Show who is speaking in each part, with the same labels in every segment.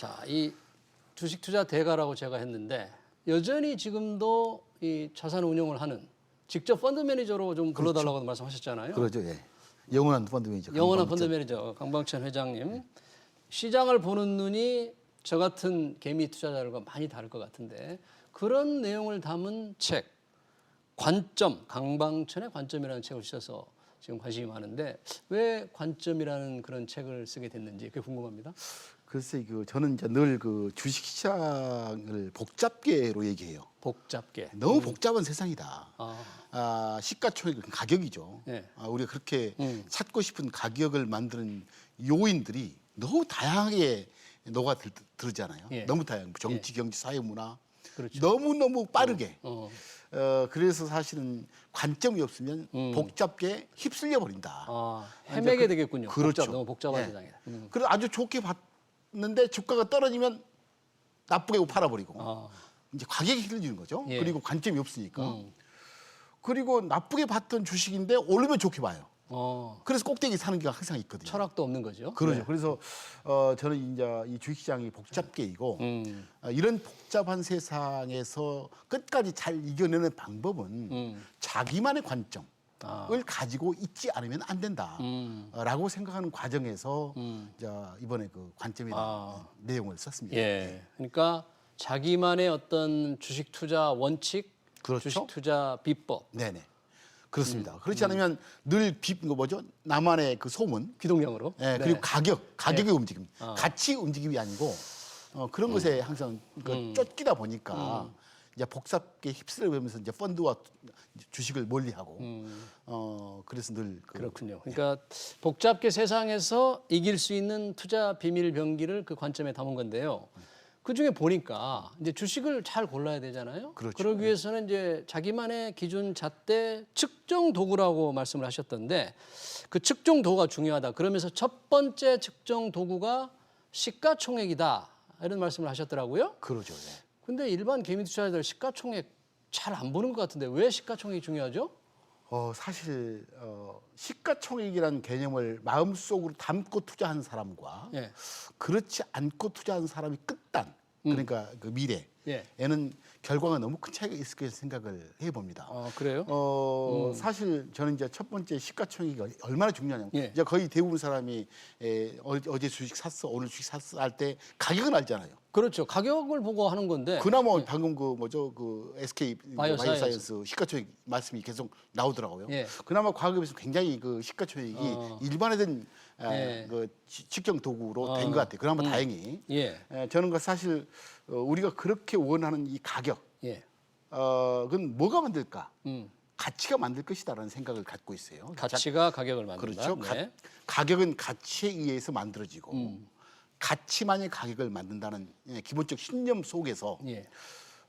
Speaker 1: 자, 이 주식 투자 대가라고 제가 했는데 여전히 지금도 이 자산 운용을 하는 직접 펀드 매니저로 좀 불러달라고 말씀하셨잖아요.
Speaker 2: 그러죠. 예. 영원한 펀드 매니저.
Speaker 1: 영원한
Speaker 2: 강방천.
Speaker 1: 펀드 매니저 강방천 회장님 시장을 보는 눈이 저 같은 개미 투자자들과 많이 다를 것 같은데 그런 내용을 담은 책 관점 강방천의 관점이라는 책을 쓰셔서 지금 관심이 많은데 왜 관점이라는 그런 책을 쓰게 됐는지 그게 궁금합니다.
Speaker 2: 글쎄 그 저는 이제 늘 그 주식 시장을 복잡계로 얘기해요.
Speaker 1: 복잡게.
Speaker 2: 너무 복잡한 세상이다.
Speaker 1: 아,
Speaker 2: 아, 시가총액 가격이죠.
Speaker 1: 네.
Speaker 2: 아, 우리가 그렇게
Speaker 1: 음.
Speaker 2: 찾고 싶은 가격을 만드는 요인들이 너무 다양하게 녹아 들, 들잖아요.
Speaker 1: 예.
Speaker 2: 너무 다양. 정치, 경제, 사회, 문화.
Speaker 1: 그렇죠.
Speaker 2: 너무 너무 빠르게.
Speaker 1: 어,
Speaker 2: 어, 그래서 사실은 관점이 없으면
Speaker 1: 음.
Speaker 2: 복잡게 휩쓸려 버린다.
Speaker 1: 아, 헤매게
Speaker 2: 그-
Speaker 1: 되겠군요.
Speaker 2: 그렇죠.
Speaker 1: 복잡, 너무 복잡한
Speaker 2: 예.
Speaker 1: 세상이다. 음.
Speaker 2: 그래서 아주 좋게 봤는데 주가가 떨어지면 나쁘게 팔아버리고
Speaker 1: 아,
Speaker 2: 이제 가격이 흔들리는 거죠.
Speaker 1: 예.
Speaker 2: 그리고 관점이 없으니까.
Speaker 1: 음.
Speaker 2: 그리고 나쁘게 봤던 주식인데 오르면 좋게 봐요.
Speaker 1: 어,
Speaker 2: 그래서 꼭대기 사는 게 항상 있거든요.
Speaker 1: 철학도 없는 거죠.
Speaker 2: 그러죠. 그래서 어, 저는 이제 이 주식시장이 복잡계이고
Speaker 1: 음,
Speaker 2: 어, 이런 복잡한 세상에서 끝까지 잘 이겨내는 방법은
Speaker 1: 음.
Speaker 2: 자기만의 관점을
Speaker 1: 아.
Speaker 2: 가지고 있지 않으면 안 된다.
Speaker 1: 음.
Speaker 2: 어, 라고 생각하는 과정에서
Speaker 1: 음.
Speaker 2: 이제 이번에 그 관점이라는
Speaker 1: 아.
Speaker 2: 내용을 썼습니다.
Speaker 1: 예. 그러니까 자기만의 어떤 주식 투자 원칙,
Speaker 2: 그렇죠.
Speaker 1: 주식 투자 비법,
Speaker 2: 네네. 그렇습니다.
Speaker 1: 음.
Speaker 2: 그렇지 않으면 늘 비, 그 뭐죠? 나만의 그 소문,
Speaker 1: 기동력으로.
Speaker 2: 예,
Speaker 1: 네.
Speaker 2: 그리고 가격, 가격의 움직임,
Speaker 1: 아.
Speaker 2: 가치 움직임이 아니고 어, 그런 것에 항상 그
Speaker 1: 음.
Speaker 2: 쫓기다 보니까 이제 복잡게 휩쓸려 보면서 이제 펀드와 주식을 멀리하고 어 그래서 늘 그,
Speaker 1: 음. 그렇군요. 그러니까 복잡게 세상에서 이길 수 있는 투자 비밀 병기를 그 관점에 담은 건데요. 그 중에 보니까 이제 주식을 잘 골라야 되잖아요.
Speaker 2: 그렇죠.
Speaker 1: 러기 위해서는 이제 자기만의 기준 잣대 측정 도구라고 말씀을 하셨던데 그 측정 도구가 중요하다. 그러면서 첫 번째 측정 도구가 시가총액이다. 이런 말씀을 하셨더라고요.
Speaker 2: 그러죠. 예.
Speaker 1: 근데 일반 개미 투자자들 시가총액 잘 안 보는 것 같은데 왜 시가총액이 중요하죠?
Speaker 2: 어 사실 어 시가총액이라는 개념을 마음속으로 담고 투자한 사람과
Speaker 1: 예.
Speaker 2: 그렇지 않고 투자한 사람이 끝단 그러니까 그 미래 에는
Speaker 1: 예.
Speaker 2: 결과가 너무 큰 차이가 있을 거라 생각을 해봅니다.
Speaker 1: 아, 그래요?
Speaker 2: 어 사실 저는 이제 첫 번째 시가총액이 얼- 얼마나 중요하냐.
Speaker 1: 예.
Speaker 2: 이제 거의 대부분 사람이 에, 어, 어제 주식 샀어 오늘 주식 샀어 할 때 가격은 알잖아요.
Speaker 1: 그렇죠. 가격을 보고 하는 건데.
Speaker 2: 그나마 방금 그 뭐죠 그 SK
Speaker 1: 네. 바이오사이언스.
Speaker 2: 시가총액 말씀이 계속 나오더라고요.
Speaker 1: 예.
Speaker 2: 그나마 과거에서 굉장히 그 시가총액이
Speaker 1: 어.
Speaker 2: 일반화된 아,
Speaker 1: 예.
Speaker 2: 그 지- 측정 도구로
Speaker 1: 어.
Speaker 2: 된것 같아요. 그나마
Speaker 1: 음.
Speaker 2: 다행히.
Speaker 1: 예.
Speaker 2: 에, 저는 그 사실 어, 우리가 그렇게 원하는 이 가격,
Speaker 1: 예.
Speaker 2: 어, 그건 뭐가 만들까?
Speaker 1: 음.
Speaker 2: 가치가 만들 것이다라는 생각을 갖고 있어요.
Speaker 1: 가치가 가격을 만든다.
Speaker 2: 그렇죠. 가,
Speaker 1: 네.
Speaker 2: 가 격은 가치에 의해서 만들어지고
Speaker 1: 음.
Speaker 2: 가치만이 가격을 만든다는 예, 기본적 신념 속에서
Speaker 1: 예.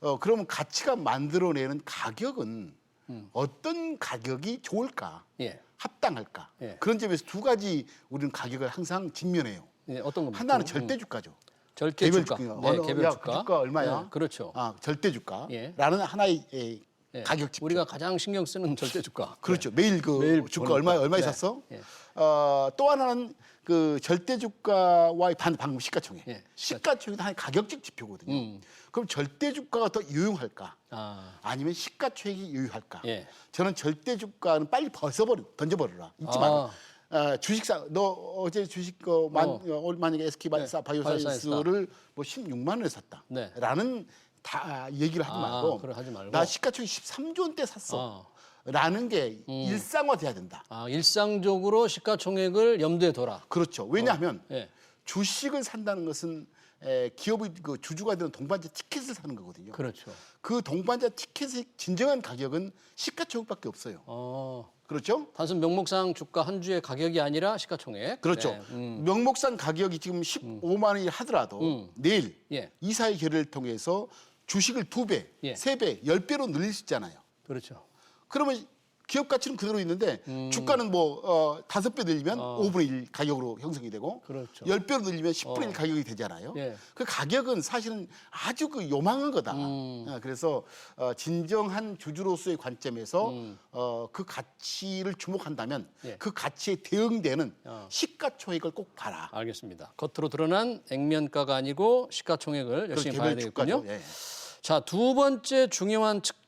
Speaker 2: 어, 그러면 가치가 만들어내는 가격은
Speaker 1: 음.
Speaker 2: 어떤 가격이 좋을까?
Speaker 1: 예.
Speaker 2: 합당할까?
Speaker 1: 예.
Speaker 2: 그런 점에서 두 가지 우리는 가격을 항상 직면해요.
Speaker 1: 예. 어떤 겁니까?
Speaker 2: 하나는
Speaker 1: 음.
Speaker 2: 절대 주가죠.
Speaker 1: 절대
Speaker 2: 개별
Speaker 1: 주가.
Speaker 2: 주가.
Speaker 1: 네, 개별
Speaker 2: 야,
Speaker 1: 주가.
Speaker 2: 그 주가 얼마야?
Speaker 1: 네, 그렇죠.
Speaker 2: 아, 절대 주가라는
Speaker 1: 예.
Speaker 2: 하나의 예,
Speaker 1: 예.
Speaker 2: 가격 지표.
Speaker 1: 우리가 가장 신경 쓰는 절대 주가.
Speaker 2: 그렇죠. 매일 그
Speaker 1: 매일
Speaker 2: 주가 얼마
Speaker 1: 거.
Speaker 2: 얼마에
Speaker 1: 네.
Speaker 2: 샀어?
Speaker 1: 예.
Speaker 2: 어, 또 하나는 그 절대 주가와의 반 방금 시가총액.
Speaker 1: 예,
Speaker 2: 시가총액도 하나의 가격적 지표거든요.
Speaker 1: 음.
Speaker 2: 그럼 절대 주가가 더 유용할까?
Speaker 1: 아.
Speaker 2: 아니면 시가총액이 유효할까?
Speaker 1: 예.
Speaker 2: 저는 절대 주가는 빨리 벗어버려 던져버려라. 잊지
Speaker 1: 아.
Speaker 2: 마라. 어, 주식사 너 어제 주식 그 만,
Speaker 1: 어.
Speaker 2: 어. 만약에 SK 바이오사,
Speaker 1: 네,
Speaker 2: 바이오사이언스를 뭐 16만 원에 샀다.
Speaker 1: 네.
Speaker 2: 라는 다 얘기를 하지
Speaker 1: 아,
Speaker 2: 말고,
Speaker 1: 그걸 하지 말고.
Speaker 2: 나 시가총액 13조 원대 샀어.
Speaker 1: 어.
Speaker 2: 라는 게 일상화돼야 된다.
Speaker 1: 아, 일상적으로 시가총액을 염두에 둬라.
Speaker 2: 그렇죠. 왜냐하면
Speaker 1: 예.
Speaker 2: 주식을 산다는 것은 에, 기업의 그 주주가 되는 동반자 티켓을 사는 거거든요.
Speaker 1: 그렇죠.
Speaker 2: 그 동반자 티켓의 진정한 가격은 시가총액밖에 없어요.
Speaker 1: 어.
Speaker 2: 그렇죠?
Speaker 1: 단순 명목상 주가 한 주의 가격이 아니라 시가총액.
Speaker 2: 그렇죠.
Speaker 1: 네. 음.
Speaker 2: 명목산 가격이 지금 15만 원이 하더라도
Speaker 1: 음.
Speaker 2: 내일
Speaker 1: 예.
Speaker 2: 이사의 결의를 통해서 주식을 두 배,
Speaker 1: 예.
Speaker 2: 세 배, 열 배로 늘릴 수 있잖아요.
Speaker 1: 그렇죠.
Speaker 2: 그러면 기업 가치는 그대로 있는데 주가는 뭐 어, 다섯 배 늘리면
Speaker 1: 어.
Speaker 2: 오 5분의 1 가격으로 형성이 되고
Speaker 1: 그렇죠.
Speaker 2: 열 배로 늘리면 10분의 1
Speaker 1: 어.
Speaker 2: 가격이 되잖아요.
Speaker 1: 예.
Speaker 2: 그 가격은 사실은 아주 그 요망한 거다.
Speaker 1: 음.
Speaker 2: 어, 그래서 어, 진정한 주주로서의 관점에서
Speaker 1: 음.
Speaker 2: 어, 그 가치를 주목한다면
Speaker 1: 예.
Speaker 2: 그 가치에 대응되는
Speaker 1: 어.
Speaker 2: 시가총액을 꼭 봐라.
Speaker 1: 알겠습니다. 겉으로 드러난 액면가가 아니고 시가총액을 열심히 봐야. 되겠군요.
Speaker 2: 예.
Speaker 1: 자, 두 번째 중요한 측정